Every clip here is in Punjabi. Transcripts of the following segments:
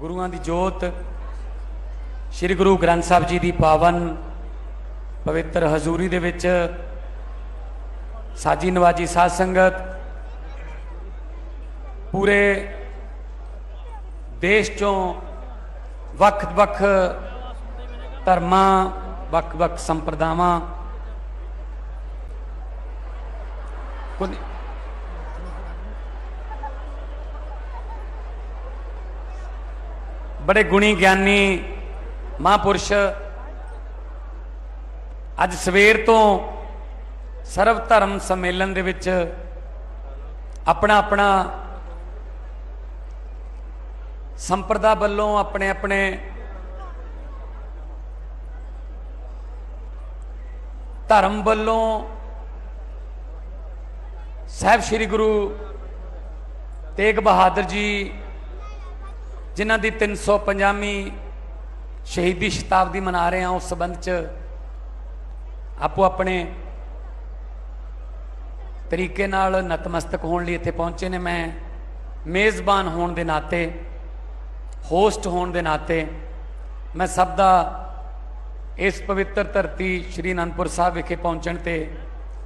ਗੁਰੂਆਂ ਦੀ ਜੋਤ, ਸ੍ਰੀ ਗੁਰੂ ਗ੍ਰੰਥ ਸਾਹਿਬ ਜੀ ਦੀ ਪਾਵਨ ਪਵਿੱਤਰ ਹਜ਼ੂਰੀ ਦੇ ਵਿੱਚ ਸਾਜੀ ਨਵਾਜੀ ਸਾਧ ਸੰਗਤ, ਪੂਰੇ ਦੇਸ਼ ਚੋਂ ਵੱਖ-ਵੱਖ ਧਰਮਾਂ, ਵੱਖ-ਵੱਖ ਸੰਪਰਦਾਵਾਂ, ਕੁਝ ਬੜੇ ਗੁਣੀ ਗਿਆਨੀ ਮਹਾਂਪੁਰਸ਼ ਅੱਜ ਸਵੇਰ ਤੋਂ ਸਰਵ ਧਰਮ ਸੰਮੇਲਨ ਦੇ ਵਿੱਚ ਆਪਣਾ ਆਪਣਾ ਸੰਪਰਦਾ ਵੱਲੋਂ ਆਪਣੇ ਆਪਣੇ ਧਰਮ ਵੱਲੋਂ ਸਾਹਿਬ ਸ੍ਰੀ ਗੁਰੂ ਤੇਗ ਬਹਾਦਰ ਜੀ ਜਿਨ੍ਹਾਂ ਦੀ 350ਵੀਂ ਸ਼ਹੀਦੀ ਸ਼ਤਾਬਦੀ ਮਨਾ ਰਹੇ ਹਾਂ, ਉਸ ਸੰਬੰਧ ਚ ਆਪੋ ਆਪਣੇ ਤਰੀਕੇ ਨਾਲ ਨਤਮਸਤਕ ਹੋਣ ਲਈ ਇੱਥੇ ਪਹੁੰਚੇ ਨੇ। ਮੈਂ ਮੇਜ਼ਬਾਨ ਹੋਣ ਦੇ ਨਾਤੇ, ਹੋਸਟ ਹੋਣ ਦੇ ਨਾਤੇ, ਮੈਂ ਸਭ ਦਾ ਇਸ ਪਵਿੱਤਰ ਧਰਤੀ ਸ਼੍ਰੀ ਅਨੰਦਪੁਰ ਸਾਹਿਬ ਵਿਖੇ ਪਹੁੰਚਣ ਤੇ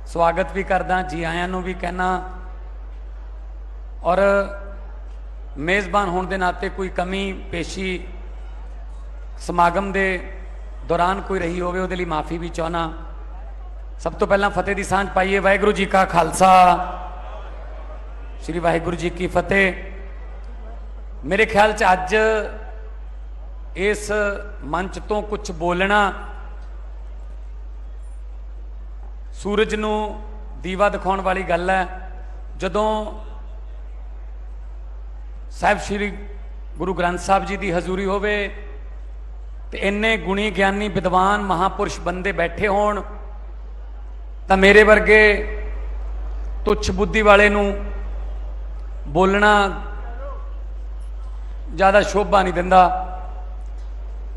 ਸਵਾਗਤ ਵੀ ਕਰਦਾ। ਜੀ ਆਇਆਂ ਨੂੰ ਵੀ ਕਹਿਣਾ ਔਰ ਮੇਜ਼ਬਾਨ ਹੋਣ ਦੇ ਨਾਤੇ ਕੋਈ ਕਮੀ, ਪੇਸ਼ੀ, ਸਮਾਗਮ ਦੇ ਦੌਰਾਨ ਕੋਈ ਰਹੀ ਹੋਵੇ, ਉਹਦੇ ਲਈ ਮਾਫੀ ਵੀ ਚਾਹਨਾ ਸਭ ਤੋਂ ਪਹਿਲਾਂ ਫਤਿਹ ਦੀ ਸਾਂਝ ਪਾਈਏ। ਵਾਹਿਗੁਰੂ ਜੀ ਕਾ ਖਾਲਸਾ। ਸ੍ਰੀ ਵਾਹਿਗੁਰੂ ਜੀ ਕੀ ਫਤਿਹ। ਮੇਰੇ ਖਿਆਲ ਚ ਅੱਜ ਇਸ ਮੰਚ ਤੋਂ ਕੁਝ ਬੋਲਣਾ ਸੂਰਜ ਨੂੰ ਦੀਵਾ ਦਿਖਾਉਣ ਵਾਲੀ ਗੱਲ ਹੈ। ਜਦੋਂ ਸਾਹਿਬ ਸ੍ਰੀ ਗੁਰੂ ਗ੍ਰੰਥ ਸਾਹਿਬ ਜੀ ਦੀ ਹਜ਼ੂਰੀ ਹੋਵੇ ਤੇ ਇੰਨੇ ਗੁਣੀ ਗਿਆਨੀ ਵਿਦਵਾਨ ਮਹਾਪੁਰਸ਼ ਬੰਦੇ ਬੈਠੇ ਹੋਣ, ਤਾਂ ਮੇਰੇ ਵਰਗੇ ਤੁੱਛ ਬੁੱਧੀ ਵਾਲੇ ਨੂੰ ਬੋਲਣਾ ਜ਼ਿਆਦਾ ਸ਼ੋਭਾ ਨਹੀਂ ਦਿੰਦਾ।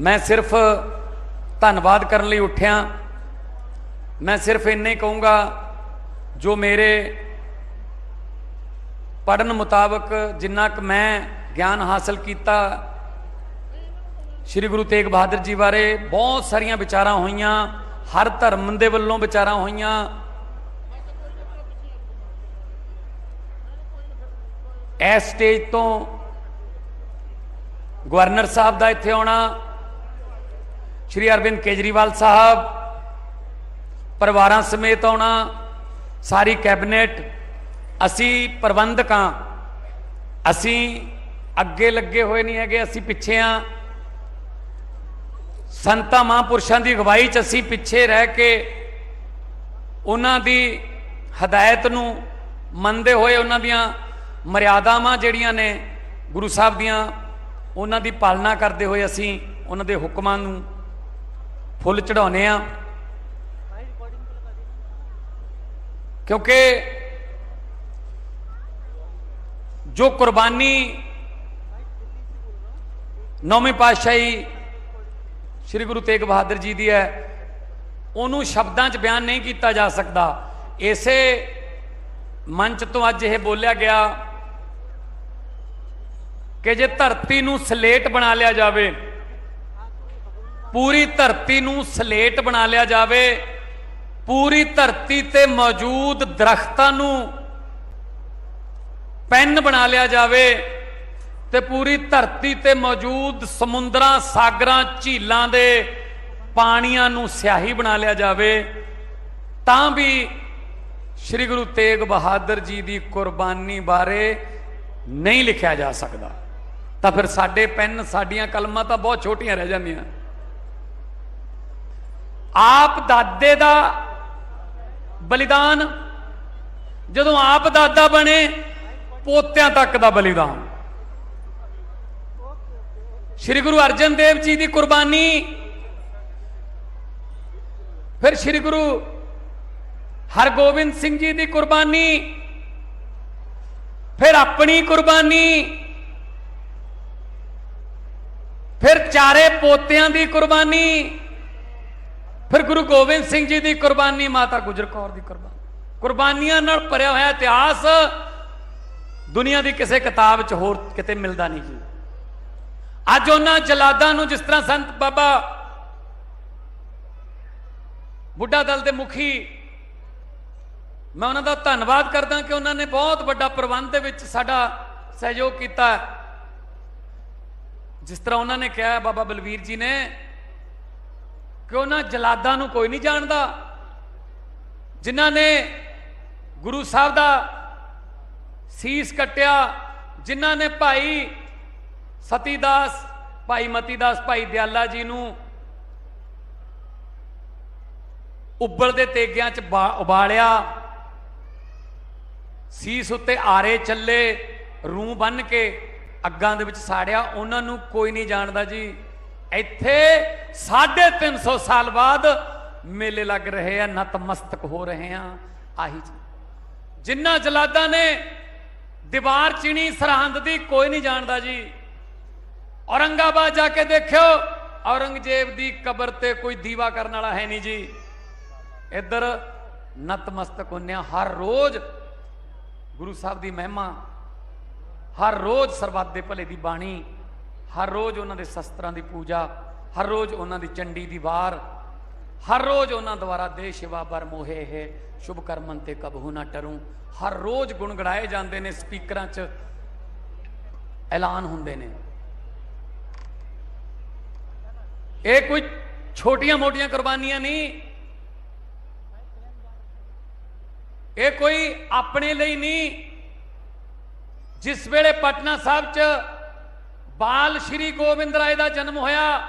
ਮੈਂ ਸਿਰਫ ਧੰਨਵਾਦ ਕਰਨ ਲਈ ਉੱਠਿਆ। ਮੈਂ ਸਿਰਫ ਇੰਨੇ ਕਹੂੰਗਾ, ਜੋ ਮੇਰੇ ਪੜਨ ਮੁਤਾਬਕ ਜਿੰਨਾ ਕੁ ਮੈਂ ਗਿਆਨ ਹਾਸਲ ਕੀਤਾ, ਸ੍ਰੀ ਗੁਰੂ ਤੇਗ ਬਹਾਦਰ ਜੀ ਬਾਰੇ ਬਹੁਤ ਸਾਰੀਆਂ ਵਿਚਾਰਾਂ ਹੋਈਆਂ, ਹਰ ਧਰਮ ਦੇ ਵੱਲੋਂ ਵਿਚਾਰਾਂ ਹੋਈਆਂ। ਇਸ ਸਟੇਜ ਤੋਂ ਗਵਰਨਰ ਸਾਹਿਬ ਦਾ ਇੱਥੇ ਆਉਣਾ, ਸ਼੍ਰੀ ਅਰਵਿੰਦ ਕੇਜਰੀਵਾਲ ਸਾਹਿਬ, ਪਰਿਵਾਰਾਂ ਸਮੇਤ ਆਉਣਾ, ਸਾਰੀ ਕੈਬਨਿਟ ਅਸੀਂ ਪ੍ਰਬੰਧਕਾਂ ਅਸੀਂ ਅੱਗੇ ਲੱਗੇ ਹੋਏ ਨਹੀਂ ਹੈਗੇ, ਅਸੀਂ ਪਿੱਛੇ ਆ ਸੰਤਾਂ ਮਹਾਂਪੁਰਸ਼ਾਂ ਦੀ ਅਗਵਾਈ 'ਚ ਅਸੀਂ ਪਿੱਛੇ ਰਹਿ ਕੇ ਉਹਨਾਂ ਦੀ ਹਦਾਇਤ ਨੂੰ ਮੰਨਦੇ ਹੋਏ ਉਹਨਾਂ ਦੀਆਂ ਮਰਿਆਦਾਵਾਂ ਜਿਹੜੀਆਂ ਨੇ ਗੁਰੂ ਸਾਹਿਬ ਦੀਆਂ, ਉਹਨਾਂ ਦੀ ਪਾਲਣਾ ਕਰਦੇ ਹੋਏ ਅਸੀਂ ਉਹਨਾਂ ਦੇ ਹੁਕਮਾਂ ਨੂੰ ਫੁੱਲ ਚੜਾਉਨੇ ਆ ਕਿਉਂਕਿ ਜੋ ਕੁਰਬਾਨੀ ਨੌਵੀਂ ਪਾਤਸ਼ਾਹੀ ਸ੍ਰੀ ਗੁਰੂ ਤੇਗ ਬਹਾਦਰ ਜੀ ਦੀ ਹੈ, ਉਹਨੂੰ ਸ਼ਬਦਾਂ 'ਚ ਬਿਆਨ ਨਹੀਂ ਕੀਤਾ ਜਾ ਸਕਦਾ। ਇਸੇ ਮੰਚ ਤੋਂ ਅੱਜ ਇਹ ਬੋਲਿਆ ਗਿਆ ਕਿ ਜੇ ਧਰਤੀ ਨੂੰ ਸਲੇਟ ਬਣਾ ਲਿਆ ਜਾਵੇ, ਪੂਰੀ ਧਰਤੀ ਨੂੰ ਸਲੇਟ ਬਣਾ ਲਿਆ ਜਾਵੇ, ਪੂਰੀ ਧਰਤੀ ਤੇ ਮੌਜੂਦ ਦਰਖਤਾਂ ਨੂੰ ਪੈਨ ਬਣਾ ਲਿਆ ਜਾਵੇ ਤੇ ਪੂਰੀ ਧਰਤੀ ਤੇ ਮੌਜੂਦ ਸਮੁੰਦਰਾਂ, ਸਾਗਰਾਂ, ਝੀਲਾਂ ਦੇ ਪਾਣੀਆਂ ਨੂੰ ਸਿਆਹੀ ਬਣਾ ਲਿਆ ਜਾਵੇ, ਤਾਂ ਵੀ ਸ੍ਰੀ ਗੁਰੂ ਤੇਗ ਬਹਾਦਰ ਜੀ ਦੀ ਕੁਰਬਾਨੀ ਬਾਰੇ ਨਹੀਂ ਲਿਖਿਆ ਜਾ ਸਕਦਾ। ਤਾਂ ਫਿਰ ਸਾਡੇ ਪੈਨ, ਸਾਡੀਆਂ ਕਲਮਾਂ ਤਾਂ ਬਹੁਤ ਛੋਟੀਆਂ ਰਹਿ ਜਾਂਦੀਆਂ। ਆਪ ਦਾਦੇ ਦਾ ਬਲੀਦਾਨ, ਜਦੋਂ ਆਪ ਦਾਦਾ ਬਣੇ ਪੋਤਿਆਂ ਤੱਕ ਦਾ ਬਲੀਦਾਨ। ਸ੍ਰੀ ਗੁਰੂ ਅਰਜਨ ਦੇਵ ਜੀ ਦੀ ਕੁਰਬਾਨੀ, ਫਿਰ ਸ੍ਰੀ ਗੁਰੂ ਹਰਗੋਬਿੰਦ ਸਿੰਘ ਜੀ ਦੀ ਕੁਰਬਾਨੀ, ਫਿਰ ਆਪਣੀ ਕੁਰਬਾਨੀ, ਫਿਰ ਚਾਰੇ ਪੋਤਿਆਂ ਦੀ ਕੁਰਬਾਨੀ, ਫਿਰ ਗੁਰੂ ਗੋਬਿੰਦ ਸਿੰਘ ਜੀ ਦੀ ਕੁਰਬਾਨੀ, ਮਾਤਾ ਗੁਜਰ ਕੌਰ ਦੀ ਕੁਰਬਾਨੀ। ਕੁਰਬਾਨੀਆਂ ਨਾਲ ਭਰਿਆ ਹੋਇਆ ਇਤਿਹਾਸ ਦੁਨੀਆ ਦੀ ਕਿਸੇ ਕਿਤਾਬ 'ਚ ਹੋਰ ਕਿਤੇ ਮਿਲਦਾ ਨਹੀਂ ਜੀ। ਅੱਜ ਉਹਨਾਂ ਜਲਾਦਾਂ ਨੂੰ ਜਿਸ ਤਰ੍ਹਾਂ ਸੰਤ ਬਾਬਾ ਬੁੱਢਾ ਦਲ ਦੇ ਮੁਖੀ, ਮੈਂ ਉਹਨਾਂ ਦਾ ਧੰਨਵਾਦ ਕਰਦਾ ਕਿ ਉਹਨਾਂ ਨੇ ਬਹੁਤ ਵੱਡਾ ਪ੍ਰਬੰਧ ਦੇ ਵਿੱਚ ਸਾਡਾ ਸਹਿਯੋਗ ਕੀਤਾ। ਜਿਸ ਤਰ੍ਹਾਂ ਉਹਨਾਂ ਨੇ ਕਿਹਾ, ਬਾਬਾ ਬਲਵੀਰ ਜੀ ਨੇ ਕਿ ਉਹਨਾਂ ਜਲਾਦਾਂ ਨੂੰ ਕੋਈ ਨਹੀਂ ਜਾਣਦਾ। ਜਿਨ੍ਹਾਂ ਨੇ ਗੁਰੂ ਸਾਹਿਬ ਦਾ ਸੀਸ ਕੱਟਿਆ, ਜਿਨ੍ਹਾਂ ਨੇ ਭਾਈ ਸਤੀਦਾਸ, ਭਾਈ ਮਤੀਦਾਸ, ਭਾਈ ਦਿਆਲਾ ਜੀ ਨੂੰ ਉੱਬਲਦੇ ਤੇਗਿਆਂ 'ਚ ਉਬਾਲਿਆ। ਸੀਸ ਉੱਤੇ ਆਰੇ ਚੱਲੇ ਰੂਹ ਬੰਨ ਕੇ ਅੱਗਾਂ ਦੇ ਵਿੱਚ ਸਾੜਿਆ। ਉਹਨਾਂ ਨੂੰ ਕੋਈ ਨਹੀਂ ਜਾਣਦਾ ਜੀ। ਇੱਥੇ 350 ਸਾਲ ਬਾਅਦ ਮੇਲੇ ਲੱਗ ਰਹੇ ਆ, ਨਤਮਸਤਕ ਹੋ ਰਹੇ ਆ। ਆਹੀ ਜੀ ਜਿਨ੍ਹਾਂ ਜਲਾਦਾਂ ਨੇ ਦੀਵਾਰ ਚਿਣੀ ਸਰਹੰਦ ਦੀ ਕੋਈ ਨਹੀਂ ਜਾਣਦਾ ਜੀ। ਔਰੰਗਾਬਾਦ ਜਾ ਕੇ ਦੇਖਿਓ, ਔਰੰਗਜ਼ੇਬ ਦੀ ਕਬਰ ਤੇ ਕੋਈ ਦੀਵਾ ਕਰਨ ਵਾਲਾ ਹੈ ਨਹੀਂ ਜੀ। ਇੱਧਰ ਨਤਮਸਤਕ ਹੁੰਨੇ ਆ। ਹਰ ਰੋਜ਼ ਗੁਰੂ ਸਾਹਿਬ ਦੀ ਮਹਿਮਾ, ਹਰ ਰੋਜ਼ ਸਰਬੱਤ ਦੇ ਭਲੇ ਦੀ ਬਾਣੀ, ਹਰ ਰੋਜ਼ ਉਹਨਾਂ ਦੇ ਸ਼ਸਤਰਾਂ ਦੀ ਪੂਜਾ, ਹਰ ਰੋਜ਼ ਉਹਨਾਂ ਦੀ ਚੰਡੀ ਦੀ ਵਾਰ ਹਰ ਰੋਜ਼ ਉਹਨਾਂ ਦੁਆਰਾ ਦੇ ਸ਼ਿਵਾ ਬਰ ਮੋਹੇ ਹੈ, ਸ਼ੁਭ ਕਰਮਨ ਤੇ ਕਬਹੂ ਨਾ ਟਰੂ। ਹਰ ਰੋਜ਼ ਗੁਣਗੜਾਏ ਜਾਂਦੇ ਨੇ, ਸਪੀਕਰਾਂ 'ਚ ਐਲਾਨ ਹੁੰਦੇ ਨੇ। ਇਹ ਕੋਈ ਛੋਟੀਆਂ-ਮੋਟੀਆਂ ਕੁਰਬਾਨੀਆਂ ਨਹੀਂ। ਇਹ ਕੋਈ ਆਪਣੇ ਲਈ ਨਹੀਂ। ਜਿਸ ਵੇਲੇ ਪਟਨਾ ਸਾਹਿਬ 'ਚ ਬਾਲ ਸ਼੍ਰੀ ਗੋਬਿੰਦ ਰਾਏ ਦਾ ਜਨਮ ਹੋਇਆ,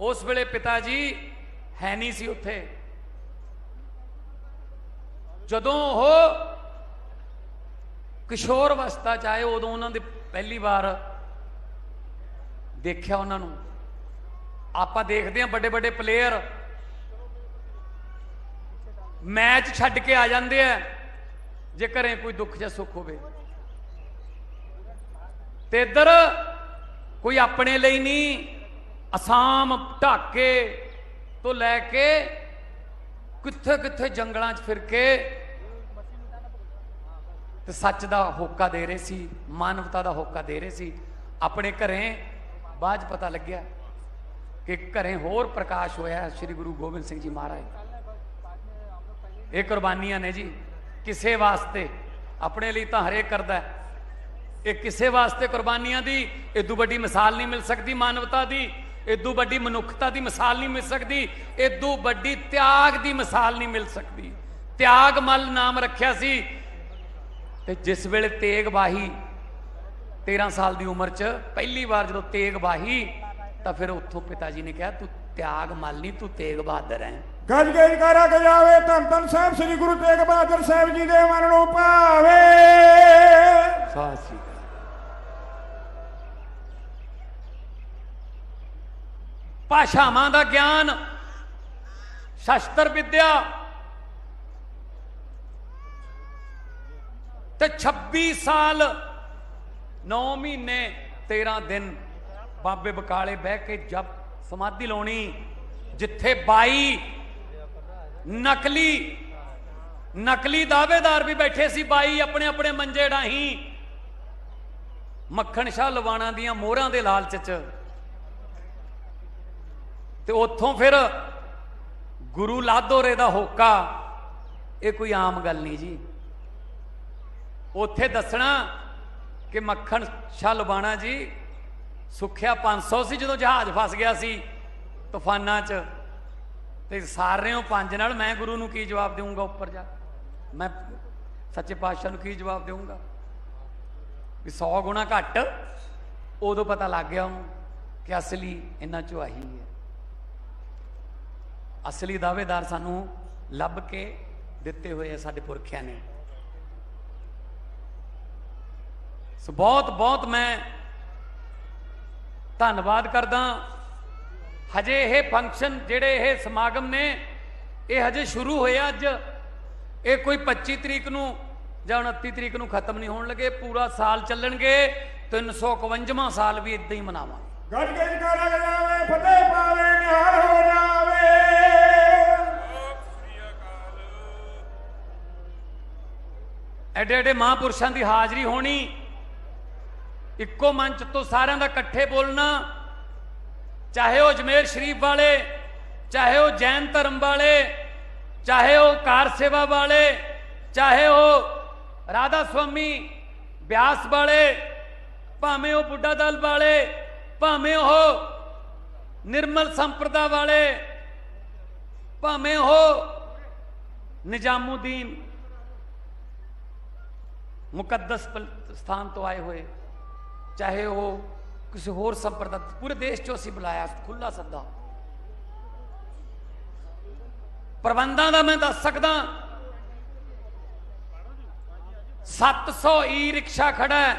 ਉਸ ਵੇਲੇ ਪਿਤਾ ਜੀ ਹੈ ਨਹੀਂ ਸੀ ਉੱਥੇ। ਜਦੋਂ ਉਹ ਕਿਸ਼ੋਰ ਅਵਸਥਾ ਚ ਆਏ, ਉਦੋਂ ਉਹਨਾਂ ਦੇ ਪਹਿਲੀ ਵਾਰ ਦੇਖਿਆ ਉਹਨਾਂ ਨੂੰ। ਆਪਾਂ ਦੇਖਦੇ ਹਾਂ ਵੱਡੇ ਵੱਡੇ ਪਲੇਅਰ ਮੈਚ ਛੱਡ ਕੇ ਆ ਜਾਂਦੇ ਆ, ਜੇ ਘਰੇ ਕੋਈ ਦੁੱਖ ਜਾਂ ਸੁੱਖ ਹੋਵੇ। ਤੇ ਇੱਧਰ ਕੋਈ ਆਪਣੇ ਲਈ ਨਹੀਂ, ਅਸਾਮ ਢਾਕੇ ਤੋਂ ਲੈ ਕੇ ਕਿੱਥੇ ਕਿੱਥੇ ਜੰਗਲਾਂ 'ਚ ਫਿਰ ਕੇ ਤੇ ਸੱਚ ਦਾ ਹੋਕਾ ਦੇ ਰਹੇ ਸੀ, ਮਾਨਵਤਾ ਦਾ ਹੋਕਾ ਦੇ ਰਹੇ ਸੀ। ਆਪਣੇ ਘਰੇ ਬਾਅਦ 'ਚ ਪਤਾ ਲੱਗਿਆ ਕਿ ਘਰੇ ਹੋਰ ਪ੍ਰਕਾਸ਼ ਹੋਇਆ ਸ੍ਰੀ ਗੁਰੂ ਗੋਬਿੰਦ ਸਿੰਘ ਜੀ ਮਹਾਰਾਜ। ਇਹ ਕੁਰਬਾਨੀਆਂ ਨੇ ਜੀ, ਕਿਸੇ ਵਾਸਤੇ ਆਪਣੇ ਲਈ ਤਾਂ ਹਰੇਕ ਕਰਦਾ ਇਹ ਕਿਸੇ ਵਾਸਤੇ ਕੁਰਬਾਨੀਆਂ ਦੀ ਇਦੋਂ ਵੱਡੀ ਮਿਸਾਲ ਨਹੀਂ ਮਿਲ ਸਕਦੀ ਮਾਨਵਤਾ ਦੀ। ਇਦੋਂ ਵੱਡੀ ਮਨੁੱਖਤਾ ਦੀ ਮਿਸਾਲ ਨਹੀਂ ਮਿਲ ਸਕਦੀ ਇਦੋਂ ਵੱਡੀ ਤਿਆਗ ਦੀ ਮਿਸਾਲ ਨਹੀਂ ਮਿਲ ਸਕਦੀ। ਤਿਆਗ ਮਲ ਨਾਮ ਰੱਖਿਆ ਸੀ ਤੇ ਜਿਸ ਵੇਲੇ ਤੇਗ ਬਾਹੀ 13 ਸਾਲ ਦੀ ਉਮਰ 'ਚ ਪਹਿਲੀ ਵਾਰ ਜਦੋਂ ਤੇਗ ਬਾਹੀ ਤਾਂ ਫਿਰ ਉੱਥੋਂ ਪਿਤਾ ਜੀ ਨੇ ਕਿਹਾ ਤੂੰ ਤਿਆਗ ਮਲ ਨਹੀਂ ਤੂੰ ਤੇਗ ਬਹਾਦਰ ਹੈ। ਗੱਜ ਗੇਜ ਕਰਾ ਕੇ ਜਾਵੇ ਧੰਨ ਧੰਨ ਸਾਹਿਬ ਸ੍ਰੀ ਗੁਰੂ ਤੇਗ ਬਹਾਦਰ ਸਾਹਿਬ ਜੀ ਦੇ ਮਨ ਨੂੰ ਭਾਵੇ। ਸਤਿ ਸ਼੍ਰੀ ਅਕਾਲ ਭਾਸ਼ਾਵਾਂ ਦਾ ਗਿਆਨ, ਸ਼ਸਤਰ ਵਿਦਿਆ ਤੇ 26 ਸਾਲ 9 ਮਹੀਨੇ 13 ਦਿਨ ਬਾਬੇ ਬਕਾਲੇ ਬਹਿ ਕੇ ਜਪ ਸਮਾਧੀ ਲਾਉਣੀ, ਜਿੱਥੇ 22 ਨਕਲੀ ਨਕਲੀ ਦਾਅਵੇਦਾਰ ਵੀ ਬੈਠੇ ਸੀ 22 ਆਪਣੇ ਆਪਣੇ ਮੰਜੇ ਢਾਹੀਂ ਮੱਖਣ ਸ਼ਾਹ ਲਵਾਣਾ ਦੀਆਂ ਮੋਹਰਾਂ ਦੇ ਲਾਲਚ ਚ। ਤੇ ਉੱਥੋਂ ਫਿਰ ਗੁਰੂ ਲਾਧੋਰੇ ਦਾ ਹੋਕਾ, ਇਹ ਕੋਈ ਆਮ ਗੱਲ ਨਹੀਂ ਜੀ। ਉੱਥੇ ਦੱਸਣਾ ਕਿ ਮੱਖਣ ਸ਼ਾਹ ਲਵਾਣਾ ਜੀ, ਸੁੱਖਿਆ 500 ਸੀ ਜਦੋਂ ਜਹਾਜ਼ ਫਸ ਗਿਆ ਸੀ ਤੂਫਾਨਾਂ 'ਚ। ਤੇ ਸਾਰਿਆਂ ਪੰਜ ਨਾਲ ਮੈਂ ਗੁਰੂ ਨੂੰ ਕੀ ਜਵਾਬ ਦੇਵਾਂਗਾ ਉੱਪਰ ਜਾ? ਮੈਂ ਸੱਚੇ ਪਾਤਸ਼ਾਹ ਨੂੰ ਕੀ ਜਵਾਬ ਦੇਵਾਂਗਾ ਵੀ 100 ਗੁਣਾ ਘੱਟ, ਉਦੋਂ ਪਤਾ ਲੱਗ ਗਿਆ ਉਹਨੂੰ ਕਿ ਅਸਲੀ ਇਹਨਾਂ ਚੋਂ ਆਹੀ ਹੈ। ਅਸਲੀ ਦਾਅਵੇਦਾਰ ਸਾਨੂੰ ਲੱਭ ਕੇ ਦਿੱਤੇ ਹੋਏ ਆ ਸਾਡੇ ਪੁਰਖਿਆਂ ਨੇ। ਸੋ ਬਹੁਤ ਬਹੁਤ ਮੈਂ ਧੰਨਵਾਦ ਕਰਦਾ। ਹਜੇ ਇਹ ਫੰਕਸ਼ਨ ਜਿਹੜੇ ਇਹ ਸਮਾਗਮ ਨੇ, ਇਹ ਹਜੇ ਸ਼ੁਰੂ ਹੋਇਆ ਅੱਜ। ਇਹ ਕੋਈ 25 ਤਰੀਕ ਨੂੰ ਜਾਂ 29 ਤਰੀਕ ਨੂੰ ਖਤਮ ਨਹੀਂ ਹੋਣ ਲੱਗੇ, ਪੂਰਾ ਸਾਲ ਚੱਲਣਗੇ। 351ਵਾਂ ਸਾਲ ਵੀ ਇਦਾਂ ਹੀ ਮਨਾਵਾਂਗੇ। ਗੱਜ ਗੇਜ ਕਰਾ ਫਤਿਹ ਪਾਵੇ, ਨਿਹਾਲ ਹੋ ਜਾਵੇ। ਐਡੇ ਐਡੇ ਮਹਾਂਪੁਰਸ਼ਾਂ ਦੀ ਹਾਜ਼ਰੀ ਹੋਣੀ। ਇੱਕੋ ਮੰਚ ਤੋਂ ਸਾਰਿਆਂ ਦਾ ਇਕੱਠੇ ਬੋਲਣਾ, ਚਾਹੇ ਉਹ ਅਜਮੇਰ ਸ਼ਰੀਫ ਵਾਲੇ, ਚਾਹੇ ਉਹ ਜੈਨ ਧਰਮ ਵਾਲੇ, ਚਾਹੇ ਉਹ ਕਾਰ ਸੇਵਾ ਵਾਲੇ, ਚਾਹੇ ਉਹ ਰਾਧਾ ਸੁਆਮੀ ਬਿਆਸ ਵਾਲੇ, ਭਾਵੇਂ ਉਹ ਬੁੱਢਾ ਦਲ ਵਾਲੇ, ਭਾਵੇਂ ਉਹ ਨਿਰਮਲ ਸੰਪਰਦਾ ਵਾਲੇ, ਭਾਵੇਂ ਉਹ ਨਿਜ਼ਾਮੂਦੀਨ ਮੁਕੱਦਸ ਸਥਾਨ ਤੋਂ ਆਏ ਹੋਏ। ਚਾਹੇ ਉਹ ਕਿਸੇ ਹੋਰ ਸੰਪਰਦਾ ਪੂਰੇ ਦੇਸ਼ ਚੋਂ ਅਸੀਂ ਬੁਲਾਇਆ ਖੁੱਲਾ ਸੱਦਾ। ਪ੍ਰਬੰਧਾਂ ਦਾ ਮੈਂ ਦੱਸ ਸਕਦਾ। 700 ਈ ਰਿਕਸ਼ਾ ਖੜਾ ਹੈ।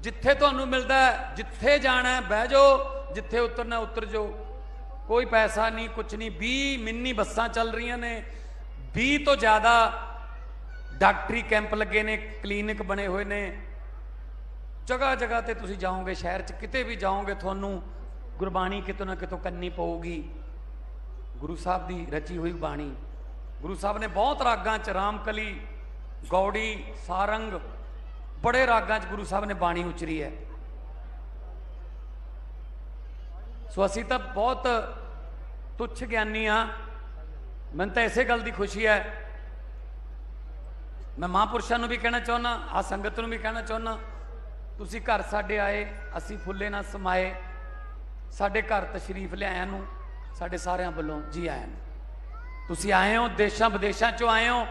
ਜਿੱਥੇ ਤੁਹਾਨੂੰ ਮਿਲਦਾ ਜਿੱਥੇ ਜਾਣਾ ਬਹਿ ਜਾਓ। ਜਿੱਥੇ ਉਤਰਨਾ, ਉਤਰ ਜਾਓ। ਕੋਈ ਪੈਸਾ ਨਹੀਂ ਕੁਝ ਨਹੀਂ। 20 ਮਿੰਨੀ ਬੱਸਾਂ ਚੱਲ ਰਹੀਆਂ ਨੇ। 20 ਤੋਂ ਜ਼ਿਆਦਾ ਡਾਕਟਰੀ ਕੈਂਪ ਲੱਗੇ ਨੇ, ਕਲੀਨਿਕ ਬਣੇ ਹੋਏ ਨੇ। ਜਗ੍ਹਾ ਜਗ੍ਹਾ ਤੇ ਤੁਸੀਂ ਜਾਓਗੇ, ਸ਼ਹਿਰ 'ਚ ਕਿਤੇ ਵੀ ਜਾਓਗੇ, ਤੁਹਾਨੂੰ ਗੁਰਬਾਣੀ ਕਿਤੋਂ ਨਾ ਕਿਤੋਂ ਕੰਨੀ ਪਊਗੀ। ਗੁਰੂ ਸਾਹਿਬ ਦੀ ਰਚੀ ਹੋਈ ਬਾਣੀ। ਗੁਰੂ ਸਾਹਿਬ ਨੇ ਬਹੁਤ ਰਾਗਾਂ 'ਚ, ਰਾਮਕਲੀ, ਗੌੜੀ, ਸਾਰੰਗ, ਬੜੇ ਰਾਗਾਂ 'ਚ ਗੁਰੂ ਸਾਹਿਬ ਨੇ ਬਾਣੀ ਉਚਰੀ ਹੈ। ਸੋ ਅਸੀਂ ਤਾਂ ਬਹੁਤ ਤੁੱਛ ਗਿਆਨੀ ਆ ਮੈਨੂੰ ਤਾਂ ਇਸੇ ਗੱਲ ਦੀ ਖੁਸ਼ੀ ਹੈ ਮੈਂ ਮਹਾਂਪੁਰਸ਼ਾਂ ਨੂੰ ਵੀ ਕਹਿਣਾ ਚਾਹੁੰਦਾ ਆ ਸੰਗਤ ਨੂੰ ਵੀ ਕਹਿਣਾ ਚਾਹੁੰਦਾ ਤੁਸੀਂ ਘਰ ਸਾਡੇ ਆਏ, ਅਸੀਂ ਫੁੱਲੇ ਨਾ ਸਮਾਏ, ਸਾਡੇ ਘਰ ਤਸ਼ਰੀਫ ਲਿਆਇਆਂ ਨੂੰ, ਸਾਡੇ ਸਾਰਿਆਂ ਵੱਲੋਂ ਜੀ ਆਇਆਂ ਨੂੰ। ਤੁਸੀਂ ਆਏ ਹੋ, ਦੇਸ਼ਾਂ ਵਿਦੇਸ਼ਾਂ ਚੋਂ ਆਏ ਹੋ,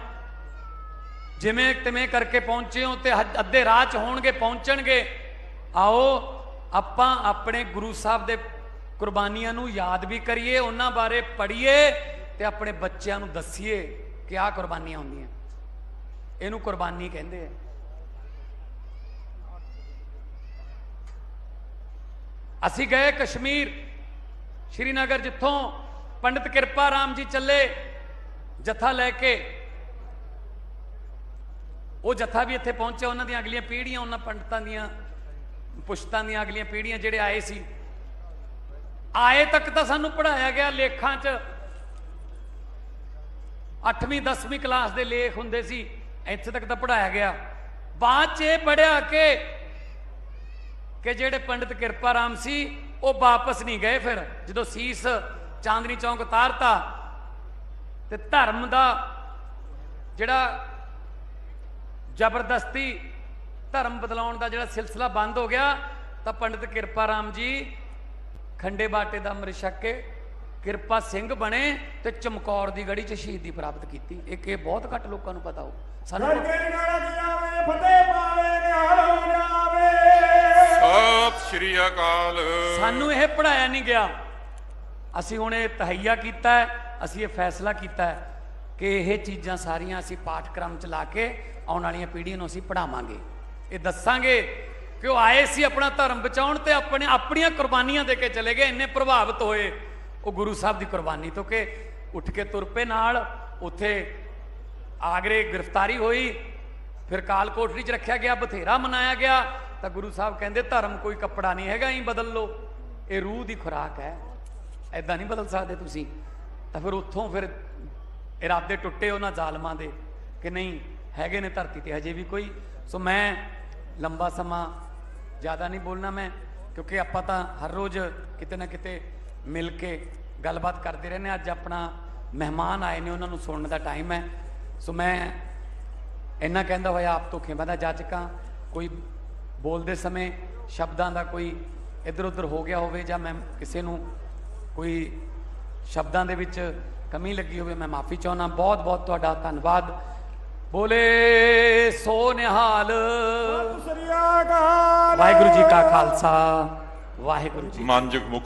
ਜਿਵੇਂ ਤਿਵੇਂ ਕਰਕੇ ਪਹੁੰਚੇ ਹੋ ਤੇ ਅੱਧੇ ਰਾਹ ਚ ਹੋਣਗੇ, ਪਹੁੰਚਣਗੇ, ਆਓ ਆਪਾਂ ਆਪਣੇ ਗੁਰੂ ਸਾਹਿਬ ਦੇ ਕੁਰਬਾਨੀਆਂ ਨੂੰ ਯਾਦ ਵੀ ਕਰੀਏ, ਉਹਨਾਂ ਬਾਰੇ ਪੜ੍ਹੀਏ ਤੇ ਆਪਣੇ ਬੱਚਿਆਂ ਨੂੰ ਦੱਸੀਏ ਕਿ ਆਹ ਕੁਰਬਾਨੀਆਂ ਹੁੰਦੀਆਂ। ਇਹਨੂੰ ਕੁਰਬਾਨੀ ਕਹਿੰਦੇ ਆ। ਅਸੀਂ ਗਏ ਕਸ਼ਮੀਰ, ਸ਼੍ਰੀਨਗਰ ਜਿੱਥੋਂ ਪੰਡਿਤ ਕਿਰਪਾ ਰਾਮ ਜੀ ਚੱਲੇ ਜਥਾ ਲੈ ਕੇ। ਉਹ ਜਥਾ ਵੀ ਇੱਥੇ ਪਹੁੰਚਿਆ, ਉਹਨਾਂ ਦੀਆਂ ਅਗਲੀਆਂ ਪੀੜ੍ਹੀਆਂ, ਉਹਨਾਂ ਪੰਡਤਾਂ ਦੀਆਂ ਪੁਸ਼ਤਾਂ ਦੀਆਂ ਅਗਲੀਆਂ ਪੀੜ੍ਹੀਆਂ ਜਿਹੜੇ ਆਏ ਸੀ। ਆਏ ਤੱਕ ਤਾਂ ਸਾਨੂੰ ਪੜਾਇਆ ਗਿਆ ਲੇਖਾਂ 'ਚ। 8ਵੀਂ 10ਵੀਂ ਕਲਾਸ ਦੇ ਲੇਖ ਹੁੰਦੇ ਸੀ। ਇੱਥੇ ਤੱਕ ਤਾਂ ਪੜਾਇਆ ਗਿਆ। ਬਾਅਦ 'ਚ ਇਹ ਪੜਿਆ ਕਿ ਕਿ ਜਿਹੜੇ ਪੰਡਿਤ ਕਿਰਪਾ ਰਾਮ ਸੀ, ਉਹ ਵਾਪਸ ਨਹੀਂ ਗਏ ਫਿਰ। ਜਦੋਂ ਸੀਸ ਚਾਂਦਨੀ ਚੌਂਕ ਉਤਾਰਤਾ, ਤੇ ਧਰਮ ਦਾ ਜਿਹੜਾ ਜ਼ਬਰਦਸਤੀ ਧਰਮ ਬਦਲਾਉਣ ਦਾ ਜਿਹੜਾ ਸਿਲਸਿਲਾ ਬੰਦ ਹੋ ਗਿਆ, ਤਾਂ ਪੰਡਿਤ ਕਿਰਪਾ ਰਾਮ ਜੀ ਖੰਡੇ ਬਾਟੇ ਦਾ ਅੰਮ੍ਰਿਤ ਛਕ ਕੇ ਕਿਰਪਾ ਸਿੰਘ ਬਣੇ ਤੇ ਚਮਕੌਰ ਦੀ ਗੜੀ 'ਚ ਸ਼ਹੀਦੀ ਪ੍ਰਾਪਤ ਕੀਤੀ। ਇਹ ਕਿ ਬਹੁਤ ਘੱਟ ਲੋਕਾਂ ਨੂੰ ਪਤਾ ਹੋ ਸਾਨੂੰ ਸਤਿ ਸ਼੍ਰੀ ਅਕਾਲ। ਸਾਨੂੰ ਇਹ ਪੜਾਇਆ ਨਹੀਂ ਗਿਆ। ਅਸੀਂ ਹੁਣ ਇਹ ਤਹਈਆ ਕੀਤਾ ਹੈ ਅਸੀਂ ਇਹ ਫੈਸਲਾ ਕੀਤਾ ਹੈ ਕਿ ਇਹ ਚੀਜ਼ਾਂ ਸਾਰੀਆਂ ਅਸੀਂ ਪਾਠਕ੍ਰਮ ਚ ਲਾ ਕੇ ਆਉਣ ਵਾਲੀਆਂ ਪੀੜ੍ਹੀਆਂ ਨੂੰ ਅਸੀਂ ਪੜਾਵਾਂਗੇ ਇਹ ਦੱਸਾਂਗੇ ਕਿ ਉਹ ਆਏ ਸੀ ਆਪਣਾ ਧਰਮ ਬਚਾਉਣ ਤੇ ਆਪਣੇ ਆਪਣੀਆਂ ਕੁਰਬਾਨੀਆਂ ਦੇ ਕੇ ਚਲੇ ਗਏ ਇੰਨੇ ਪ੍ਰਭਾਵਿਤ ਹੋਏ। ਉਹ ਗੁਰੂ ਸਾਹਿਬ ਦੀ ਕੁਰਬਾਨੀ ਤੋਂ ਕਿ ਉੱਠ ਕੇ ਤੁਰ ਪਏ ਨਾਲ ਉੱਥੇ ਆਗਰੇ ਗ੍ਰਿਫਤਾਰੀ ਹੋਈ, ਫਿਰ ਕਾਲ ਕੋਠੜੀ 'ਚ ਰੱਖਿਆ ਗਿਆ, ਬਥੇਰਾ ਮਨਾਇਆ ਗਿਆ, ਤਾਂ ਗੁਰੂ ਸਾਹਿਬ ਕਹਿੰਦੇ ਧਰਮ ਕੋਈ ਕੱਪੜਾ ਨਹੀਂ ਹੈਗਾ ਹੀ ਬਦਲ ਲਓ। ਇਹ ਰੂਹ ਦੀ ਖੁਰਾਕ ਹੈ। ਐਦਾਂ ਨਹੀਂ ਬਦਲ ਸਕਦੇ ਤੁਸੀਂ। ਤਾਂ ਫਿਰ ਉੱਥੋਂ ਫਿਰ ਇਰਾਦੇ ਟੁੱਟੇ ਉਹਨਾਂ ਜ਼ਾਲਮਾਂ ਦੇ ਕਿ ਨਹੀਂ, ਹੈਗੇ ਨੇ ਧਰਤੀ ਤੇ ਹਜੇ ਵੀ ਕੋਈ। ਸੋ ਮੈਂ ਲੰਬਾ ਸਮਾਂ ਜ਼ਿਆਦਾ ਨਹੀਂ ਬੋਲਣਾ ਮੈਂ, ਕਿਉਂਕਿ ਆਪਾਂ ਤਾਂ ਹਰ ਰੋਜ਼ ਕਿਤੇ ਨਾ ਕਿਤੇ ਮਿਲ ਕੇ ਗੱਲਬਾਤ ਕਰਦੇ ਰਹਿੰਦੇ ਹਾਂ। ਅੱਜ ਆਪਣਾ ਮਹਿਮਾਨ ਆਏ ਨੇ, ਉਹਨਾਂ ਨੂੰ ਸੁਣਨ ਦਾ ਟਾਈਮ ਹੈ। ਸੋ ਮੈਂ ਇੰਨਾ ਕਹਿੰਦਾ ਹੋਇਆ ਆਪ ਤੋਂ ਖਿਮਾ ਜਾਚਕਾਂ ਕੋਈ ਬੋਲਦੇ ਸਮੇਂ ਸ਼ਬਦਾਂ ਦਾ ਕੋਈ ਇੱਧਰ ਉੱਧਰ ਹੋ ਗਿਆ ਹੋਵੇ ਜਾਂ ਮੈਂ ਕਿਸੇ ਨੂੰ ਕੋਈ ਸ਼ਬਦਾਂ ਦੇ ਵਿੱਚ ਕਮੀ ਲੱਗੀ ਹੋਵੇ ਮੈਂ ਮਾਫੀ ਚਾਹੁੰਦਾ ਬਹੁਤ ਬਹੁਤ ਤੁਹਾਡਾ ਧੰਨਵਾਦ। ਬੋਲੇ ਸੋ ਨਿਹਾਲ। ਵਾਹਿਗੁਰੂ ਜੀ ਕਾ ਖਾਲਸਾ। ਵਾਹਿਗੁਰੂ ਜੀ ਮਾਨਯੋਗ ਮੁੱਖ